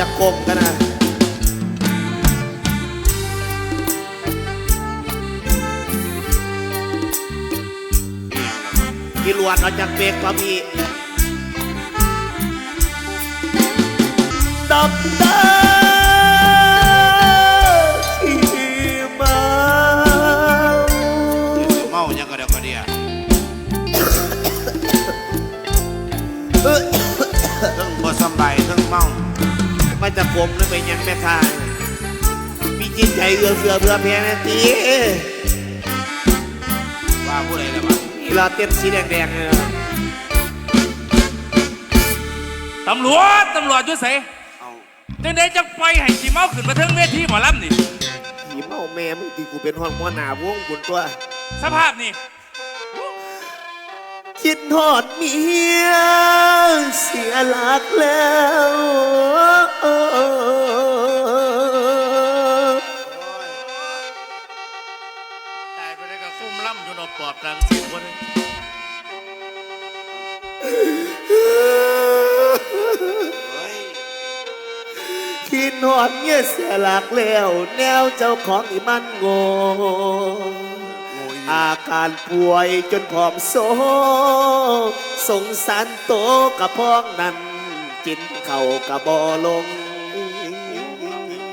จากลมกันนะกิลวดออกจากเบรกก็มีดับตาที่เมาเมายังก็เดีก็ดียวบ่สบายทั้งเมา มันจะกลมหรือเป็นยังแม่ค้ามีจิตใจเอื้อเฟื้อเพื่อแพ้แม่ตีว่าผู้ใดละบ้างนี่เราเต้นสีแดงๆเนี่ยตำรวจตำรวจอยุ่ใส่เอาจังได้จะไปให้สีเมาขึ้นมาเทิงเวทีหมอลำนี่ผีเมาแม่มึงตีกูเป็นหอนหัวหน้าวงบุญตัว สภาพนี่ คิดหอดเมียเสียหลักแล้วตายไปได้กับคุ้มล่ำอยู่นอบปอบรังสิบคนเฮ้ยคิดหอดเมียเสียหลักแล้ว แนวเจ้าของอีมันโงโง่ อีอาการป่วยจนผอมโซ สงสารโตกับพ้องนั้น กินเข่าวกับบอลง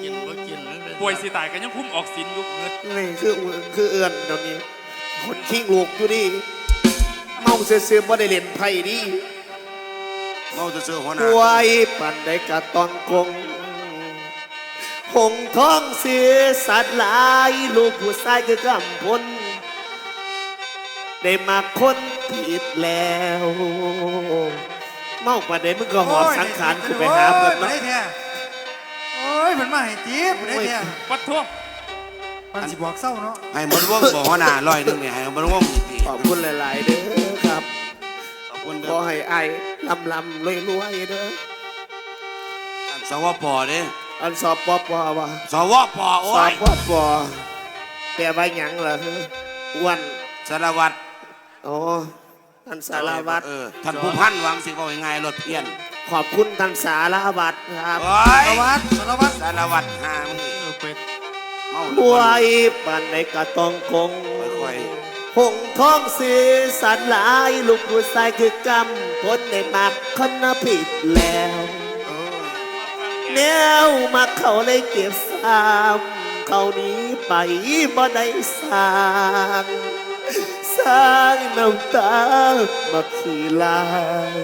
กินบ่กินป่วยสิตายกันยังคุ้มออกสินอยู่เงินนี่คือคือเอื้อนเดี๋ยวนี้ คนขี้ลูกอยู่ดิเมาเสื่อๆบ่ได้เล่นไพ่ดิเมาจะเสื้อหัวหน้าป่วยปันได้กะตองกงหงท้องเสียสัตว์หลาย ลูกผู้ชายคือกำพล ได้มาคนผิดแล้ว เมาปันได้มึงก็หอบสังขารกูไปหาเพิ่นโอ้ยเนาะได้แท้โอ้ยมันมาให้จีบได้แท้ปัดทั่วมันสิบอกเศร้าเนาะให้หมดวงบอกหัวหน้าร้อยหนึงเนี่ยให้หมดวงอีกทีขอบคุณหลาย ๆ เด้อครับขอบคุณขเด้ออให้ไอ้ลำลำรวยรวยๆเด้ออันสวปเด้อันสอบปอปอวะสวปโอ้สอบยปอปอแปลว่าหยังล่ะอ้วนสารวัตร อ๋อท่านสารวัตรเออท่านผู้พันหวังสิบอกยังไงรถเพี้ยนขอบคุณท่านสารวัตรครับโอ้ยสารวัตรสารวัตรสารวัตรหามึงนี่เออเป็ดเมาป่วยปันในกระตองกงค่อยหงท้องเสียสันหลายลูกผู้ชายคือกำพ้นในมากคนน่ะผิดแล้วๆเออแนวมาเขาเลยเก็บสามเขาหนี้ไปบ่ได้สร้าง สร้างน้ำตามาขี่ลาย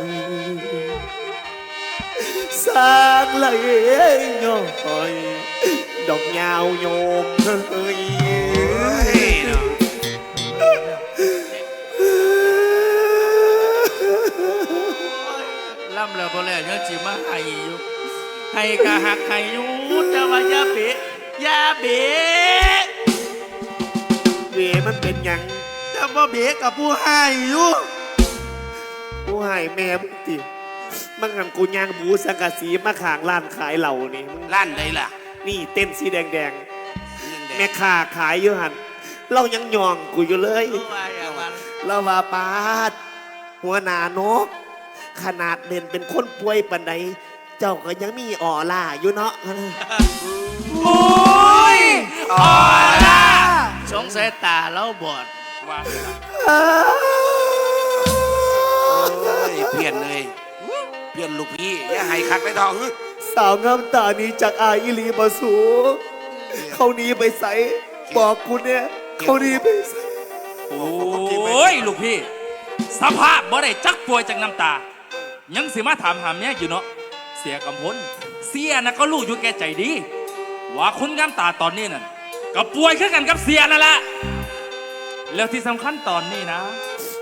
สร้างไหลย้อยดอกยาวโยมเฮ้ย เฮ้ยเนาะ ล่ำแล้วพอแล้วยังจีมาให้อยู่ให้กะหักให้อยู่แต่ว่าอย่าเบะอย่าเบะ เวมันเป็นหยัง แต่ บ่เบกกับผู้ให้อยู่ผู้ให้แม่มึงติมันงันกูยางบูสังกะสีมาขางร้านขายเหล่านี่มึงล้านใดล่ะนี่เต้นสีแดงแดงยิ่งๆแดแม่งค้าขายอยู่หันเรายังยองกูอยู่เลยว่าอย่างนั้นเราว่าปาดหัวหน้านก ขนาดเด่นเป็นคนป่วยปันใดเจ้าก็ยังมีออล่าอยู่เนาะโอ้ยออล่ะสงสัยตาเราบอด ว่าโอ้ยเปลี่ยนเลยเปลี่ยนลูกพี่อย่าให้คักได้ทองฮึสาวงามตานี้จากอายอิลีมาสูเขาหนี้ไปใส่บอกกูเนี่ยเขาหนี้ไปใส่โอ้ยลูกพี่ สภาพบ่ได้จักป่วยจากน้ำตา ยังสิมาถามหาแม่อยู่เนาะเสียกำพลเสียนะก็รู้อยู่แก่ใจดี ว่าคุณงามตาตอนนี้นั่นก็ป่วยขึ้นกันกับเสียนั่นแหละ แล้วที่สำคัญตอนนี้นะ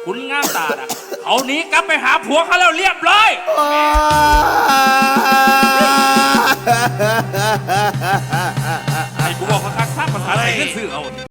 คุณงามตาน่ะเขาหนีกลับไปหาผัวเขาแล้วเรียบร้อยให้